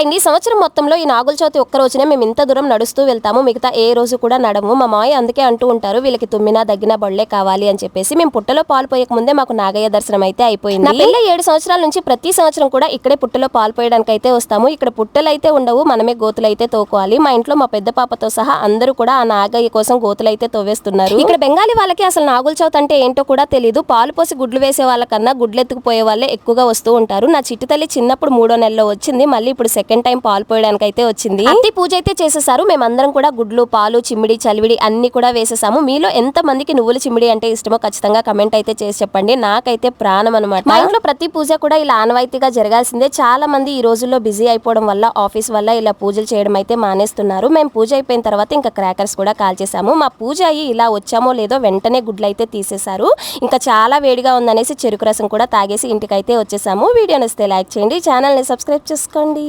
అండి సంవత్సరం మొత్తంలో ఈ నాగుల చవితి ఒక్క రోజునే మేము ఇంత దూరం నడుస్తూ వెళ్తాము. మిగతా ఏ రోజు కూడా నడము. మా మాయ అందుకే అంటూ ఉంటారు వీళ్ళకి తుమ్మినా దగ్గిన బళ్ళే కావాలి అని చెప్పేసి. మేము పుట్టలో పాలు పోయక ముందే మాకు నాగయ్య దర్శనం అయితే అయిపోయింది. నా పిల్ల ఏడు సంవత్సరాల నుంచి ప్రతి సంవత్సరం కూడా ఇక్కడే పుట్టలో పాలు పోయడానికి అయితే వస్తాము. ఇక్కడ పుట్టలు అయితే ఉండవు మనమే గోతులు అయితే తోకోవాలి. మా ఇంట్లో మా పెద్ద పాపతో సహా అందరూ కూడా ఆ నాగయ్య కోసం గోతులు అయితే తవ్వేస్తున్నారు ఇక్కడ బెంగాలీ వాళ్ళకి అసలు నాగుల చవితి అంటే ఏంటో కూడా తెలియదు పాలు పోసి గుడ్లు వేసే వాళ్ళకన్నా గుడ్లు ఎత్తుకుపోయే వాళ్ళే ఎక్కువగా వస్తూ ఉంటారు. నా చిట్టి తల్లి చిన్నప్పుడు మూడో నెలలో వచ్చింది. మళ్ళీ ఇప్పుడు సెకండ్ టైం పాలు పోయడానికి అయితే వచ్చింది. అట్టి పూజ అయితే చేసేసారు. మేమందరం కూడా గుడ్లు పాలు చిమ్మిడి చలివిడి అన్ని కూడా వేసేసాము. మీలో ఎంత మందికి నువ్వుల చిమ్మిడి అంటే ఇష్టమో ఖచ్చితంగా కమెంట్ అయితే చేసి చెప్పండి. నాకైతే ప్రాణం అనమాట మా ఇంట్లో ప్రతి పూజ కూడా ఇలా ఆనవాయితీగా జరగాల్సిందే. చాలా మంది ఈ రోజుల్లో బిజీ అయిపోవడం వల్ల ఆఫీస్ వల్ల ఇలా పూజలు చేయడం అయితే మానేస్తున్నారు. మేము పూజ అయిపోయిన తర్వాత ఇంకా క్రాకర్స్ కూడా కాల్ చేసాము. మా పూజ అయ్యి ఇలా వచ్చామో లేదో వెంటనే గుడ్లు అయితే తీసేశారు. ఇంకా చాలా వేడిగా ఉందనేసి చెరుకు రసం కూడా తాగేసి ఇంటికైతే వచ్చేసాము. వీడియో నచ్చితే లైక్ చేయండి. ఛానల్ని సబ్స్క్రైబ్ చేసుకోండి.